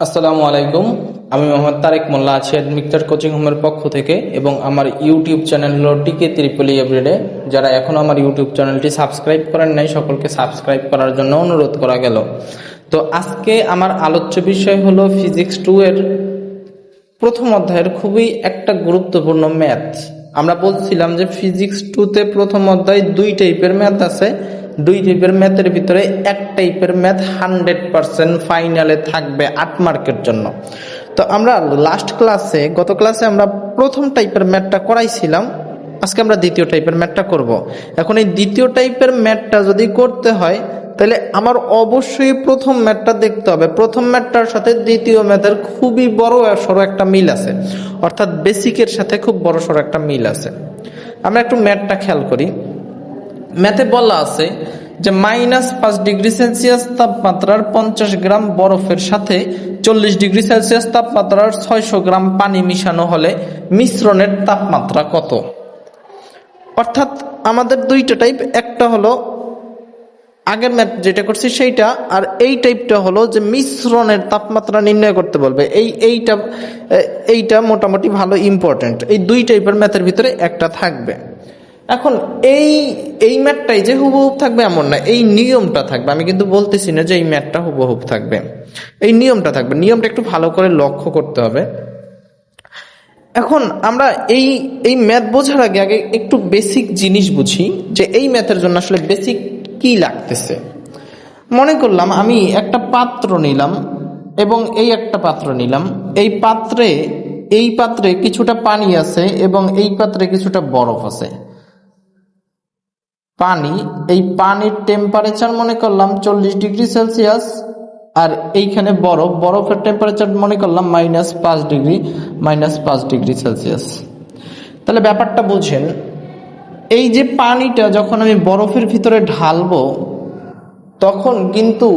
আসসালামু আলাইকুম। আমি মোহাম্মদ তারেক মোল্লা আছি মিক্টার কোচিং হোমের পক্ষ থেকে এবং আমার ইউটিউব চ্যানেল হলো টিকে ত্রিপলি এভরিডে যারা এখনও আমার ইউটিউব চ্যানেলটি সাবস্ক্রাইব করেন নাই, সকলকে সাবস্ক্রাইব করার জন্য অনুরোধ করা গেল। তো আজকে আমার আলোচ্য বিষয় হলো ফিজিক্স টু এর প্রথম অধ্যায়ের খুবই একটা গুরুত্বপূর্ণ ম্যাথ আমরা বলছিলাম যে ফিজিক্স টুতে প্রথম অধ্যায় দুই টাইপের ম্যাথ আছে। দুই টাইপের ম্যাথের ভিতরে এক টাইপের ম্যাথ হান্ড্রেড পার্সেন্ট ফাইনালে থাকবে আট মার্কের জন্য। তো আমরা লাস্ট ক্লাসে গত ক্লাসে আমরা প্রথম টাইপের ম্যাথটা করাইছিলাম, আজকে আমরা দ্বিতীয় টাইপের ম্যাথটা করব। এখন এই দ্বিতীয় টাইপের ম্যাথটা যদি করতে হয়, তাহলে আমার অবশ্যই প্রথম ম্যাথটা দেখতে হবে। প্রথম ম্যাথটার সাথে দ্বিতীয় ম্যাথের খুবই বড় সড়ো একটা মিল আছে। অর্থাৎ বেসিকের সাথে খুব বড় সড়ো একটা মিল আছে। আমরা একটু ম্যাথটা খেয়াল করি। ম্যাথে বলা আছে যে মাইনাস পাঁচ ডিগ্রি সেলসিয়াস তাপমাত্রার পঞ্চাশ গ্রাম বরফের সাথে চল্লিশ ডিগ্রি সেলসিয়াস তাপমাত্রার ছয়শো গ্রাম পানি মিশানো হলে মিশ্রণের তাপমাত্রা কত? অর্থাৎ আমাদের দুইটা টাইপ একটা হলো আগের ম্যাথ যেটা করছি সেইটা, আর এই টাইপটা হলো যে মিশ্রণের তাপমাত্রা নির্ণয় করতে বলবে। এই এইটা এইটা মোটামুটি ভালো ইম্পর্টেন্ট এই দুই টাইপের ম্যাথের ভিতরে একটা থাকবে। এখন এই এই ম্যাথটাই যে হুবহুব থাকবে এমন না, এই নিয়মটা থাকবে। আমি কিন্তু বলতেছি না যে এই ম্যাথটা হুবহুব থাকবে। এই নিয়মটা থাকবে। নিয়মটা একটু ভালো করে লক্ষ্য করতে হবে। এখন আমরা এই এই ম্যাথ বোঝার আগে আগে একটু বেসিক জিনিস বুঝি, যে এই ম্যাথের জন্য আসলে বেসিক কি লাগতেছে। মনে করলাম আমি একটা পাত্র নিলাম এবং এই একটা পাত্র নিলাম। এই পাত্রে এই পাত্রে কিছুটা পানি আছে এবং এই পাত্রে কিছুটা বরফ আছে। পানি, এই পানির টেম্পারেচার মনে করলাম চল্লিশ ডিগ্রি সেলসিয়াস, আর এইখানে বরফ, বরফের টেম্পারেচার মনে করলাম মাইনাস পাঁচ ডিগ্রি মাইনাস পাঁচ ডিগ্রি সেলসিয়াস। তাহলে ব্যাপারটা বুঝেন, এই যে পানিটা যখন আমি বরফের ভিতরে ঢালবো, তখন কিন্তু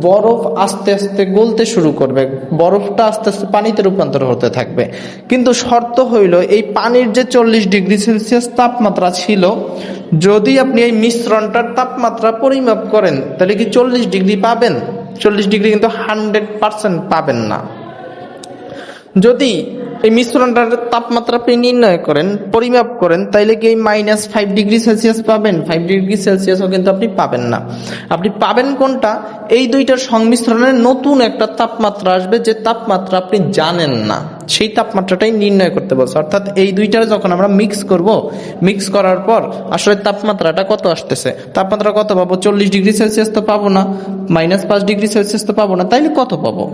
বরফ আস্তে আস্তে গলতে শুরু করবে, বরফটা আস্তে আস্তে পানিতে রূপান্তর হতে থাকবে। কিন্তু শর্ত হইল, এই পানির যে চল্লিশ ডিগ্রি সেলসিয়াস তাপমাত্রা ছিল, যদি আপনি এই মিশ্রণটার তাপমাত্রা পরিমাপ করেন, তাহলে কি চল্লিশ ডিগ্রি পাবেন? চল্লিশ ডিগ্রি কিন্তু হান্ড্রেড পার্সেন্ট পাবেন না। যদি এই মিশ্রণটার তাপমাত্রা আপনি নির্ণয় করেন, পরিমাপ করেন, তাইলে কি এই মাইনাস ফাইভ ডিগ্রি সেলসিয়াস পাবেন? ফাইভ ডিগ্রি সেলসিয়াসও কিন্তু আপনি পাবেন না। আপনি পাবেন কোনটা? এই দুইটার সংমিশ্রণের নতুন একটা তাপমাত্রা আসবে, যে তাপমাত্রা আপনি জানেন না। সেই তাপমাত্রাটাই নির্ণয় করতে বলছে। অর্থাৎ এই দুইটার যখন আমরা মিক্স করব মিক্স করার পর আসলে তাপমাত্রাটা কত আসতেছে? তাপমাত্রা কত পাবো? চল্লিশ ডিগ্রি সেলসিয়াস তো পাবো না। মাইনাস পাঁচ ডিগ্রি সেলসিয়াস তো পাবো না। তাইলে কত পাবো?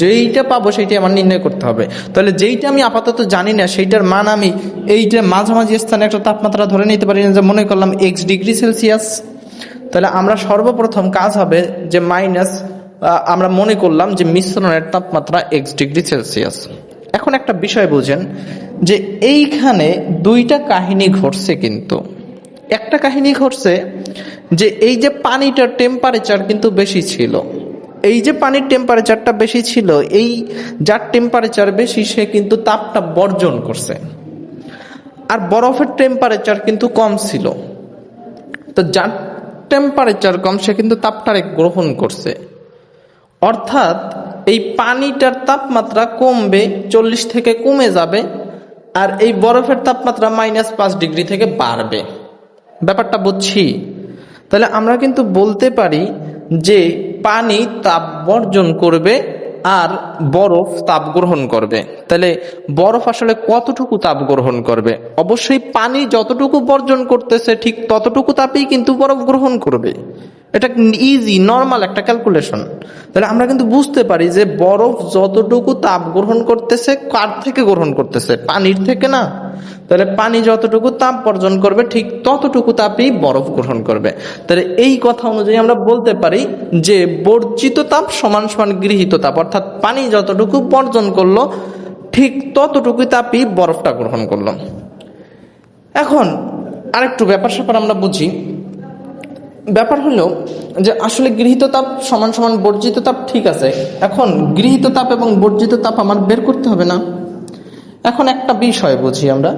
যেইটা পাবো সেইটা আমার নির্ণয় করতে হবে। তাহলে যেইটা আমি আপাতত জানি না, সেইটার মান আমি এইটা মাঝামাঝি স্থানে একটা তাপমাত্রা ধরে নিতে পারি না, যে মনে করলাম এক্স ডিগ্রি সেলসিয়াস। তাহলে আমরা সর্বপ্রথম কাজ হবে যে মাইনাস আমরা মনে করলাম যে মিশ্রণের তাপমাত্রা এক্স ডিগ্রি সেলসিয়াস। এখন একটা বিষয় বুঝেন, যে এইখানে দুইটা কাহিনী ঘটছে কিন্তু। একটা কাহিনী ঘটছে যে এই যে পানিটার টেম্পারেচার কিন্তু বেশি ছিল, এই যে পানির টেম্পারেচারটা বেশি ছিল, এই যার টেম্পারেচার বেশি, সে কিন্তু তাপটা বর্জন করছে। আর বরফের টেম্পারেচার কিন্তু কম ছিল। তো যার টেম্পারেচার কম, সে কিন্তু তাপটারে গ্রহণ করছে। অর্থাৎ এই পানিটার তাপমাত্রা কমবে চল্লিশ থেকে কমে যাবে আর এই বরফের তাপমাত্রা মাইনাস পাঁচ ডিগ্রি থেকে বাড়বে। ব্যাপারটা বুঝছি? তাহলে আমরা কিন্তু বলতে পারি যে পানি তাপ বর্জন করবে আর বরফ তাপ গ্রহণ করবে। তাহলে বরফ আসলে কতটুকু তাপ গ্রহণ করবে? অবশ্যই পানি যতটুকু বর্জন করতেছে, ঠিক ততটুকু তাপই কিন্তু বরফ গ্রহণ করবে। এটা ইজি নর্মাল একটা ক্যালকুলেশন তাহলে আমরা কিন্তু বুঝতে পারি যে বরফ যতটুকু তাপ গ্রহণ করতেছে, কার থেকে গ্রহণ করতেছে? পানির থেকে না? তাহলে পানি যতটুকু তাপ বর্জন করবে, ঠিক ততটুকু তাপই বরফ গ্রহণ করবে। তাহলে এই কথা অনুযায়ী আমরা বলতে পারি যে বর্জিত তাপ সমান সমান গৃহীত তাপ, অর্থাৎ পানি যতটুকু বর্জন করল, ঠিক ততটুকু তাপই বরফটা গ্রহণ করল। এখন আরেকটু ব্যাপার স্যাপার আমরা বুঝি। ব্যাপার হলো যে আসলে গৃহীত তাপ সমান সমান বর্জিত তাপ ঠিক আছে, এখন গৃহীত তাপ এবং বর্জিত তাপ আমার বের করতে হবে না। এখন একটা বিষয় বুঝি আমরা।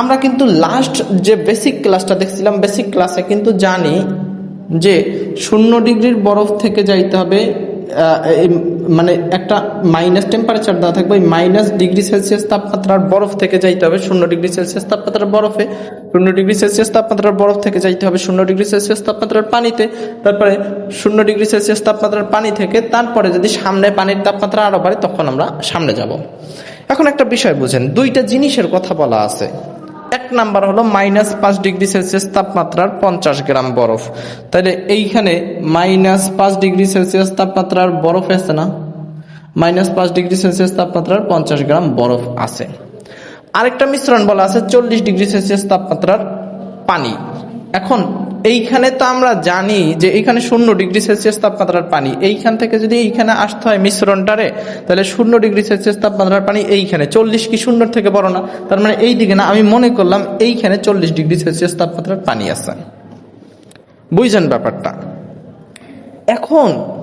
আমরা কিন্তু লাস্ট যে বেসিক ক্লাসটা দেখছিলাম বেসিক ক্লাসে কিন্তু জানি যে শূন্য ডিগ্রির বরফ থেকে যাইতে হবে মানে একটা মাইনাস টেম্পারেচার দেওয়া থাকবে, ওই মাইনাস ডিগ্রি সেলসিয়াস তাপমাত্রার বরফ থেকে যাইতে হবে, শূন্য ডিগ্রি সেলসিয়াস তাপমাত্রার বরফে, শূন্য ডিগ্রি সেলসিয়াস তাপমাত্রার বরফ থেকে যাইতে হবে, শূন্য ডিগ্রি সেলসিয়াস তাপমাত্রার পানিতে, তারপরে শূন্য ডিগ্রি সেলসিয়াস তাপমাত্রার পানি থেকে, তারপরে যদি সামনে পানির তাপমাত্রা আরও বাড়ে, তখন আমরা সামনে যাব। এখন একটা বিষয় বুঝেন, দুইটা জিনিসের কথা বলা আছে। এক নাম্বার হলো মাইনাস পাঁচ ডিগ্রি সেলসিয়াস তাপমাত্রার পঞ্চাশ গ্রাম বরফ। তাহলে এইখানে মাইনাস পাঁচ ডিগ্রি সেলসিয়াস তাপমাত্রার বরফ আছে না? মাইনাস পাঁচ ডিগ্রি সেলসিয়াস তাপমাত্রার পঞ্চাশ গ্রাম বরফ আছে। আরেকটা মিশ্রণ বলা আছে চল্লিশ ডিগ্রি সেলসিয়াস তাপমাত্রার পানি। এখন এইখানে তো আমরা জানি যে এইখানে শূন্য ডিগ্রি সেলসিয়াস তাপমাত্রার পানি। এইখান থেকে যদি এইখানে আসতে হয় মিশ্রণটারে, তাহলে শূন্য ডিগ্রি সেলসিয়াস তাপমাত্রার পানি এইখানে। চল্লিশ কি শূন্য থেকে বড় না? তার মানে এই দিকে না, আমি মনে করলাম এইখানে চল্লিশ ডিগ্রি সেলসিয়াস তাপমাত্রার পানি আছে। বুঝছেন ব্যাপারটা? এখন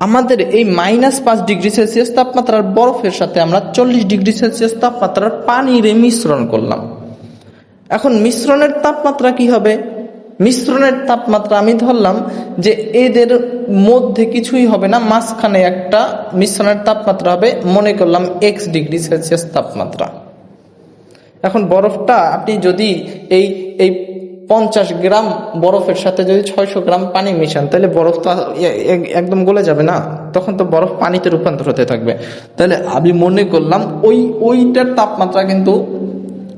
আমাদের এই মাইনাস পাঁচ ডিগ্রি সেলসিয়াস তাপমাত্রার বরফের সাথে আমরা চল্লিশ ডিগ্রি সেলসিয়াস তাপমাত্রার পানির মিশ্রণ করলাম। এখন মিশ্রণের তাপমাত্রা কি হবে? মিশ্রণের তাপমাত্রা আমি ধরলাম যে এদের মধ্যে কিছুই হবে না, মাঝখানে একটা মিশ্রণের তাপমাত্রা হবে, মনে করলাম এক্স ডিগ্রি সেলসিয়াস তাপমাত্রা। এখন বরফটা আপনি যদি এই এই পঞ্চাশ গ্রাম বরফের সাথে যদি ছয়শো গ্রাম পানি মিশান, তাহলে বরফ তো একদম গলে যাবে না, তখন তো বরফ পানিতে রূপান্তর হতে থাকবে। তাহলে আমি মনে করলাম ওই, ওইটার তাপমাত্রা কিন্তু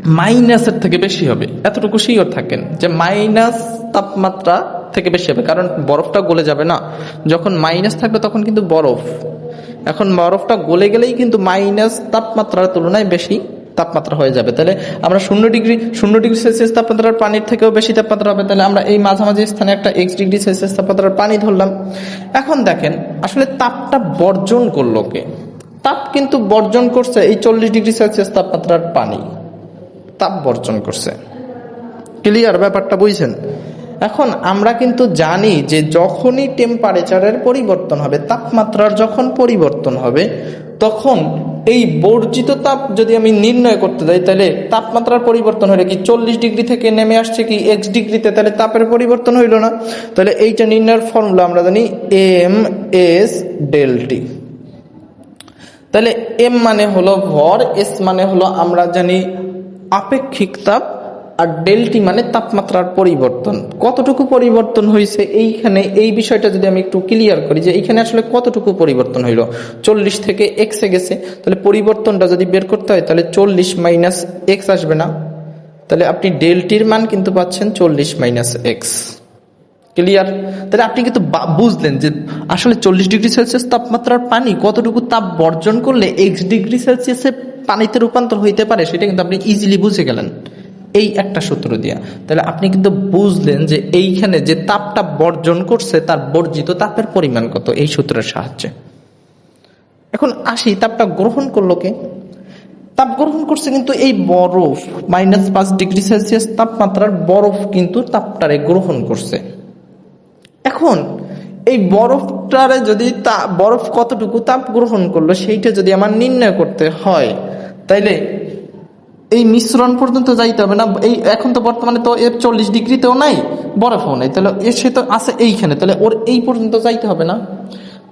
মাইনাসের থেকে বেশি হবে। এতটুকু শিওর থাকেন যে মাইনাস তাপমাত্রা থেকে বেশি হবে। কারণ বরফটা গলে যাবে না। যখন মাইনাস থাকবে তখন কিন্তু বরফ। এখন বরফটা গলে গেলেই কিন্তু মাইনাস তাপমাত্রার তুলনায় বেশি তাপমাত্রা হয়ে যাবে। তাহলে আমরা শূন্য ডিগ্রি শূন্য ডিগ্রি সেলসিয়াস তাপমাত্রার পানির থেকেও বেশি তাপমাত্রা হবে। তাহলে আমরা এই মাঝামাঝি স্থানে একটা এক্স ডিগ্রি সেলসিয়াস তাপমাত্রার পানি ধরলাম। এখন দেখেন, আসলে তাপটা বর্জন করল কে? তাপ কিন্তু বর্জন করছে এই চল্লিশ ডিগ্রি সেলসিয়াস তাপমাত্রার পানি। তাপ বর্জন করছে। ক্লিয়ার ব্যাপারটা বুঝছেন? এখন আমরা কিন্তু জানি যে যখনই টেম্পারেচারের পরিবর্তন হবে, তাপমাত্রার যখন পরিবর্তন হবে, তখন এই বর্জিত তাপ যদি আমি নির্ণয় করতে যাই, তাহলে তাপমাত্রার পরিবর্তন হলে কি চল্লিশ ডিগ্রি থেকে নেমে আসছে কি এক্স ডিগ্রিতে? তাহলে তাপের পরিবর্তন হইল না। তাহলে এইটা নির্ণয়ের ফর্মুলা আমরা জানি এম এস ডেলটি তাহলে এম মানে হলো ভর এস মানে হলো আমরা জানি আপেক্ষিক তাপ আর ডেলটি মানে তাপমাত্রার পরিবর্তন। কতটুকু পরিবর্তন হয়েছে এইখানে, এই বিষয়টা যদি আমি একটু ক্লিয়ার করি যে এইখানে আসলে কতটুকু পরিবর্তন হইল? চল্লিশ থেকে এক্সে গেছে, তাহলে পরিবর্তনটা যদি বের করতে হয়, তাহলে চল্লিশ মাইনাস এক্স আসবে না। তাহলে আপনি ডেলটির মান কিন্তু পাচ্ছেন চল্লিশ মাইনাস এক্স ক্লিয়ার তাহলে আপনি কিন্তু বুঝলেন যে আসলে চল্লিশ ডিগ্রি সেলসিয়াস তাপমাত্রার পানি কতটুকু তাপ বর্জন করলে এক্স ডিগ্রি সেলসিয়াসে পানিতে রূপান্তর হইতে পারে, সেটা কিন্তু আপনি ইজিলি বুঝে গেলেন। এই একটা সূত্র দিয়া। তাহলে আপনি কিন্তু বুঝলেন যে এইখানে যে তাপটা বর্জন করছে, তার বর্জিত তাপের পরিমাণ কত, এই সূত্রের সাহায্যে। এখন আসি, তাপটা গ্রহণ করল কে? তাপ গ্রহণ করছে কিন্তু এই বরফ মাইনাস পাঁচ ডিগ্রি সেলসিয়াস তাপমাত্রার বরফ কিন্তু তাপটারে গ্রহণ করছে। এখন এই বরফটারে যদি তা, বরফ কতটুকু তাপ গ্রহণ করল, সেইটা যদি আমার নির্ণয় করতে হয়, তাইলে এই মিশ্রণ পর্যন্ত যাইতে হবে না। এই এখন তো বর্তমানে তো এর চল্লিশ ডিগ্রিতেও নাই, বরফও নাই। তাহলে এ সে তো আছে এইখানে, তাহলে ওর এই পর্যন্ত যাইতে হবে না।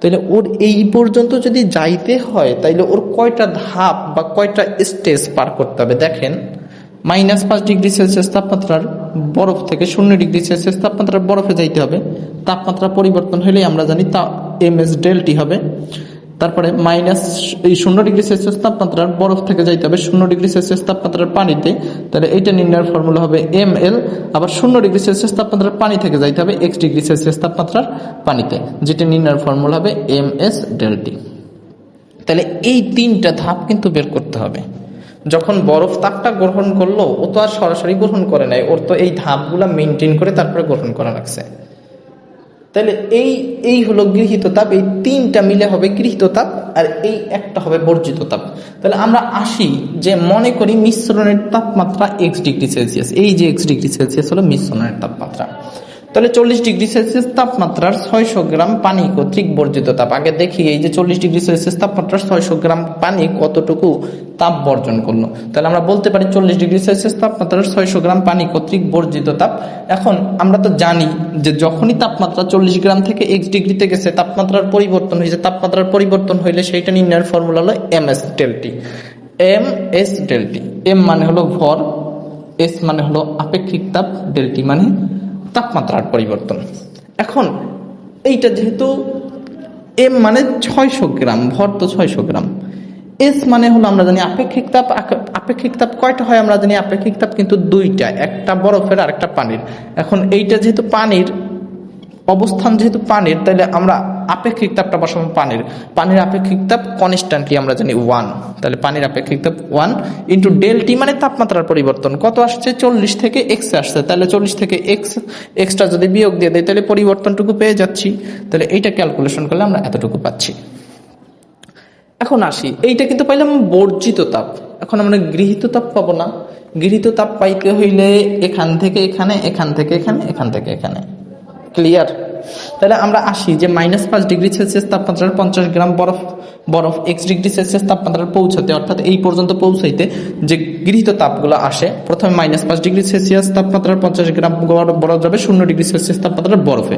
তাহলে ওর এই পর্যন্ত যদি যাইতে হয়, তাইলে ওর কয়টা ধাপ বা কয়টা স্টেজ পার করতে হবে? দেখেন মাইনাস পাঁচ ডিগ্রি সেলসিয়াস তাপমাত্রার বরফ থেকে শূন্য ডিগ্রি সেলসিয়াস তাপমাত্রার বরফে যাইতে হবে। তাপমাত্রা পরিবর্তন হলেই আমরা জানি তা এম এস ডেলটি হবে। তারপরে মাইনাস এই শূন্য ডিগ্রি সেলসিয়াস তাপমাত্রার বরফ থেকে যাইতে হবে শূন্য ডিগ্রি সেলসিয়াস তাপমাত্রার পানিতে। তাহলে এইটা নির্ণয়ের ফর্মুলা হবে এম এল আবার শূন্য ডিগ্রি সেলসিয়াস তাপমাত্রার পানি থেকে যাইতে হবে এক্স ডিগ্রি সেলসিয়াস তাপমাত্রার পানিতে। যেটা নির্ণয়ের ফর্মুলা হবে এম এস ডেলটি। তাহলে এই তিনটা ধাপ কিন্তু বের করতে হবে। যখন বরফ তাপটা গ্রহণ করল, ও তো আর সরাসরি গ্রহণ করে নাই। ওর তো এই ধাপগুলা মেনটেন করে তারপরে গ্রহণ করা লাগছে। তাহলে এই এই হলো গৃহীত তাপ, এই তিনটা মিলে হবে গৃহীত তাপ আর এই একটা হবে বর্জিত তাপ। তাহলে আমরা আসি যে মনে করি মিশ্রণের তাপমাত্রা এক্স ডিগ্রি সেলসিয়াস। এই যে এক্স ডিগ্রি সেলসিয়াস হলো মিশ্রণের তাপমাত্রা। তাহলে চল্লিশ ডিগ্রি সেলসিয়াস তাপমাত্রার ছয়শো গ্রাম পানি কর্তৃক বর্জিত তাপ। আগে দেখি এই যে চল্লিশ ডিগ্রি সেলসিয়াস তাপমাত্রার ছয়শো গ্রাম পানি কতটুকু তাপ বর্জন করল। তাহলে আমরা বলতে পারি চল্লিশ ডিগ্রি সেলসিয়াস তাপমাত্রার ছয়শো গ্রাম পানি কর্তৃক বর্জিত তাপ। এখন আমরা তো জানি যে যখনই তাপমাত্রা চল্লিশ গ্রাম থেকে এক্স ডিগ্রিতে গেছে, তাপমাত্রার পরিবর্তন হয়েছে। তাপমাত্রার পরিবর্তন হইলে সেইটা নির্ণয়ের ফর্মুলা হলো M S delta T. M S delta T, M মানে হলো ভর, এস মানে হলো আপেক্ষিক তাপ, ডেলটি মানে তাপমাত্রার পরিবর্তন। এখন এইটা যেহেতু এম মানে ছয়শো গ্রাম, ভর তো ছয়শো গ্রাম। এস মানে হলো আমরা জানি আপেক্ষিক তাপ আপেক্ষিক তাপ কয়টা হয় আমরা জানি আপেক্ষিক তাপ কিন্তু দুইটা, একটা বরফের আর একটা পানির। এখন এইটা যেহেতু পানির, অবস্থান যেহেতু পানির তাহলে আমরা আপেক্ষিক তাপটা বসাবো পানির। পানির আপেক্ষিক তাপ কনস্ট্যান্টলি আমরা জানি ওয়ান তাহলে পানির আপেক্ষিক তাপ ওয়ান ইন্টু ডেলটি মানে তাপমাত্রার পরিবর্তন। কত আসছে? চল্লিশ থেকে এক্স আসছে। তাহলে চল্লিশ থেকে এক্স এক্সট্রা যদি বিয়োগ দিয়ে দেয় তাহলে পরিবর্তনটুকু পেয়ে যাচ্ছি। তাহলে এইটা ক্যালকুলেশন করলে আমরা এতটুকু পাচ্ছি। এখন আসি। এইটা কিন্তু পাইলাম বর্জিত তাপ। এখন আমরা গৃহীত তাপ পাবো না। গৃহীত তাপ পাইতে হইলে এখান থেকে এখানে, এখান থেকে এখানে, এখান থেকে এখানে। ক্লিয়ার তাহলে আমরা আসি যে মাইনাস পাঁচ ডিগ্রি সেলসিয়াস তাপমাত্রার পঞ্চাশ গ্রাম বরফ বরফ এক্স ডিগ্রি সেলসিয়াস তাপমাত্রার পৌঁছাতে, অর্থাৎ এই পর্যন্ত পৌঁছাইতে যে গৃহীত তাপগুলো আসে, প্রথমে মাইনাস পাঁচ ডিগ্রি সেলসিয়াস তাপমাত্রার পঞ্চাশ গ্রাম বরফ যাবে শূন্য ডিগ্রি সেলসিয়াস তাপমাত্রার বরফে,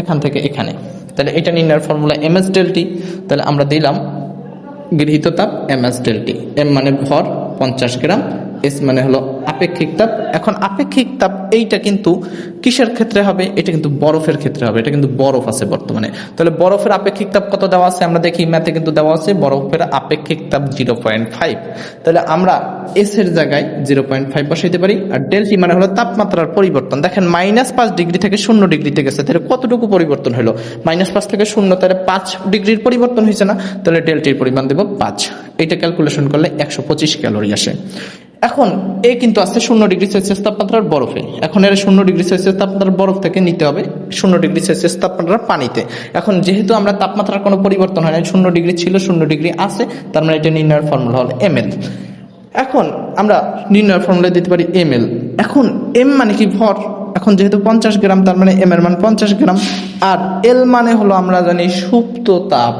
এখান থেকে এখানে। তাহলে এটা নির্ণয়ের ফর্মুলা এম এস ডেলটি তাহলে আমরা দিলাম গৃহীত তাপ এম এস ডেলটি এম মানে ভর পঞ্চাশ গ্রাম এস মানে হলো আপেক্ষিক তাপ। এখন আপেক্ষিক তাপ এইটা কিন্তু কিসের ক্ষেত্রে হবে? এটা কিন্তু বরফের ক্ষেত্রে হবে। এটা কিন্তু বরফ আছে বর্তমানে। তাহলে বরফের আপেক্ষিক তাপ কত দেওয়া আছে? আমরা দেখি ম্যাথে কিন্তু দেওয়া আছে বরফের আপেক্ষিক তাপ জিরো পয়েন্ট ফাইভ। তাহলে আমরা এস এর জায়গায় জিরো পয়েন্ট ফাইভ বসাইতে পারি। আর ডেলটি মানে হলো তাপমাত্রার পরিবর্তন। দেখেন মাইনাস পাঁচ ডিগ্রি থেকে শূন্য ডিগ্রিতে গেছে। তাহলে কতটুকু পরিবর্তন হলো? মাইনাস পাঁচ থেকে শূন্য, তাহলে পাঁচ ডিগ্রির পরিবর্তন হয়েছে না? তাহলে ডেলটির পরিমাণ দেবো পাঁচ। এটা ক্যালকুলেশন করলে একশো পঁচিশ ক্যালোরি আসে। এখন এ কিন্তু আছে শূন্য ডিগ্রি সেলসিয়াস তাপমাত্রার বরফে। এখন এর শূন্য ডিগ্রি সেলসিয়াস তাপমাত্রার বরফ থেকে নিতে হবে শূন্য ডিগ্রি সেলসিয়াস তাপমাত্রার পানিতে। এখন যেহেতু আমরা তাপমাত্রার কোনো পরিবর্তন হয় না শূন্য ডিগ্রি ছিল, শূন্য ডিগ্রি আছে, তার মানে এটা নির্ণয়ের ফর্মুলা হল এম এল এখন আমরা নির্ণয়ের ফর্মুলা দিতে পারি এম এল এখন এম মানে কি? ভর। এখন যেহেতু পঞ্চাশ গ্রাম, তার মানে এম এর মান পঞ্চাশ গ্রাম। আর এল মানে হলো আমরা জানি সুপ্ত তাপ।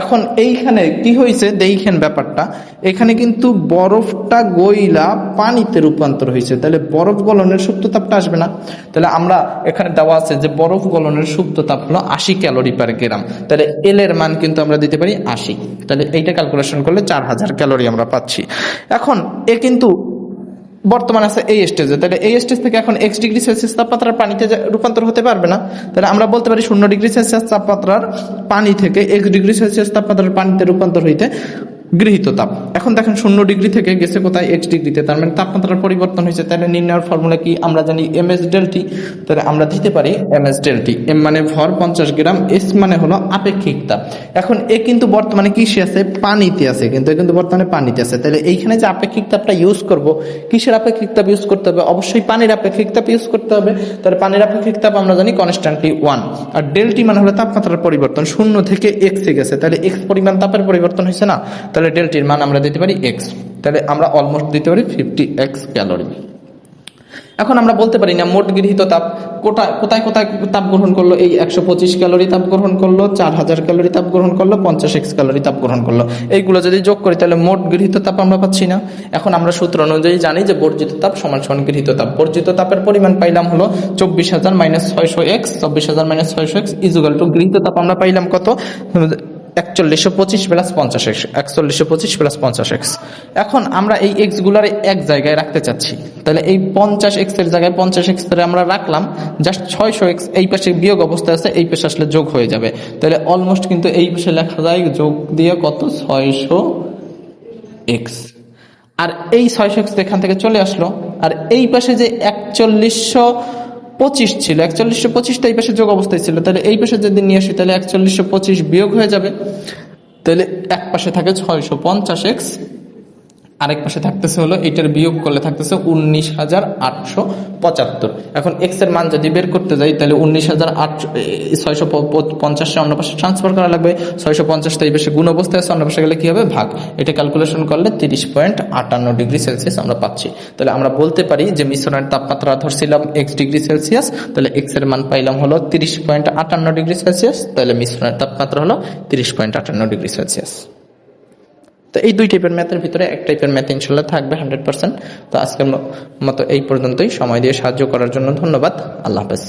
এখন এইখানে কি হয়েছে? দেখেন ব্যাপারটা। এখানে কিন্তু বরফটা গইলা পানিতে রূপান্তর হয়েছে। তাহলে বরফ গলনের সুপ্ত তাপটা আসবে না। তাহলে আমরা এখানে দেওয়া আছে যে বরফ গলনের সুপ্ত তাপ হলো আশি ক্যালোরি পার গ্রাম। তাহলে এল এর মান কিন্তু আমরা দিতে পারি আশি। তাহলে এইটা ক্যালকুলেশন করলে চার হাজার ক্যালোরি আমরা পাচ্ছি। এখন এ কিন্তু বর্তমান আছে এই স্টেজে তাহলে এই স্টেজ থেকে এখন এক্স ডিগ্রি সেলসিয়াস তাপমাত্রার পানিতে রূপান্তর হতে পারবে না, তাহলে আমরা বলতে পারি শূন্য ডিগ্রি সেলসিয়াস তাপমাত্রার পানি থেকে এক্স ডিগ্রি সেলসিয়াস তাপমাত্রার পানিতে রূপান্তর হইতে গৃহীত তাপ। এখন দেখেন শূন্য ডিগ্রি থেকে গেছে কোথায়? এক্স ডিগ্রিতে। তার মানে তাপমাত্রার পরিবর্তন হয়েছে। তাহলে নির্ণয়ের ফর্মুলা কি? আমরা জানি এম এস ডেলটি তাহলে আমরা দিতে পারি এম এস ডেলটি এম মানে ভর পঞ্চাশ গ্রাম এস মানে হলো আপেক্ষিক তাপ। এখন এ কিন্তু বর্তমানে কিসে আছে? পানিতে আছে। কিন্তু এ কিন্তু বর্তমানে পানিতে আছে। তাহলে এইখানে যে আপেক্ষিক তাপটা ইউজ করব, কিসের আপেক্ষিক তাপ ইউজ করতে হবে? অবশ্যই পানির আপেক্ষিক তাপ ইউজ করতে হবে। তাহলে পানির আপেক্ষিক তাপ আমরা জানি কনস্ট্যান্টলি ওয়ান আর ডেলটি মানে হলো তাপমাত্রার পরিবর্তন। শূন্য থেকে এক্স গেছে। তাহলে এক্স পরিমাণ তাপের পরিবর্তন হয়েছে না? তাহলে ডেলটির মান আমরা দিতে পারি এক্স তাহলে আমরা অলমোস্ট দিতে পারি ফিফটি এক্স ক্যালোরি এখন আমরা বলতে পারি না, মোট গৃহীত তাপ কোথায় কোথায় কোথায় তাপ গ্রহণ করল? এই একশো পঁচিশ ক্যালোরি তাপ গ্রহণ করল, চার হাজার ক্যালোরি তাপ গ্রহণ করল, পঞ্চাশ এক্স ক্যালোরি তাপ গ্রহণ করল। এইগুলো যদি যোগ করি, তাহলে মোট গৃহীত তাপ আমরা পাচ্ছি না। এখন আমরা সূত্র অনুযায়ী জানি যে বর্জিত তাপ সমান সমান গৃহীত তাপ। বর্জিত তাপের পরিমাণ পাইলাম হলো চব্বিশ হাজার মাইনাস ছয়শো এক্স চব্বিশ হাজার মাইনাস ছয়শো এক্স ইজুগাল টু গৃহীত তাপ আমরা পাইলাম কত? একচল্লিশশো পঁচিশ প্লাস পঞ্চাশ এক্স একচল্লিশশো পঁচিশ প্লাস পঞ্চাশ এক্স এখন আমরা এই এক্সগুলার এক জায়গায় রাখতে চাচ্ছি। তাহলে এই পঞ্চাশ এক্সের জায়গায় পঞ্চাশ এক্স আমরা রাখলাম জাস্ট ছয়শো এক্স এই পাশে বিয়োগ অবস্থায় আছে, এই পাশে আসলে যোগ হয়ে যাবে। তাহলে অলমোস্ট কিন্তু এই পাশে লেখা যায় যোগ দিয়ে কত? ছয়শো এক্স আর এই ছয়শো এক্স এখান থেকে চলে আসলো, আর এই পাশে যে একচল্লিশশো পঁচিশ ছিল, একচল্লিশশো পঁচিশটা এই পাশে যোগ অবস্থায় ছিল। তাহলে এই পাশে যদি নিয়ে আসি, তাহলে একচল্লিশশো পঁচিশ বিয়োগ হয়ে যাবে। তাহলে এক পাশে থাকে ছয়শো পঞ্চাশ এক্স আরেক পাশে থাকতেছে হলো, এটার বিয়োগ করলে থাকতেছে উনিশ হাজার আটশো পঁচাত্তর। এখন এক্সের মান যদি বের করতে যাই, তাহলে উনিশ হাজার আটশো ছয়শো অন্য পাশে ট্রান্সফার করা লাগবে। ছয়শো পঞ্চাশটা এই পাশে গুণ অবস্থায় আছে অন্য পাশে গেলে কি হবে? ভাগ। এটা ক্যালকুলেশন করলে তিরিশ পয়েন্ট আটান্ন ডিগ্রি সেলসিয়াস আমরা পাচ্ছি। তাহলে আমরা বলতে পারি যে মিশ্রণের তাপমাত্রা ধরছিলাম এক্স ডিগ্রি সেলসিয়াস, তাহলে এক্সের মান পাইলাম হলো তিরিশ পয়েন্ট আটান্ন ডিগ্রি সেলসিয়াস, তাহলে মিশ্রণের তাপমাত্রা হলো তিরিশ পয়েন্ট আটান্ন ডিগ্রি সেলসিয়াস। তো এই দুই টাইপের ম্যাথের ভিতরে এক টাইপের ম্যাথ ইনশাল্লাহ থাকবে হান্ড্রেড পার্সেন্ট তো আজকের মতো এই পর্যন্তই। সময় দিয়ে সাহায্য করার জন্য ধন্যবাদ। আল্লাহ হাফেজ।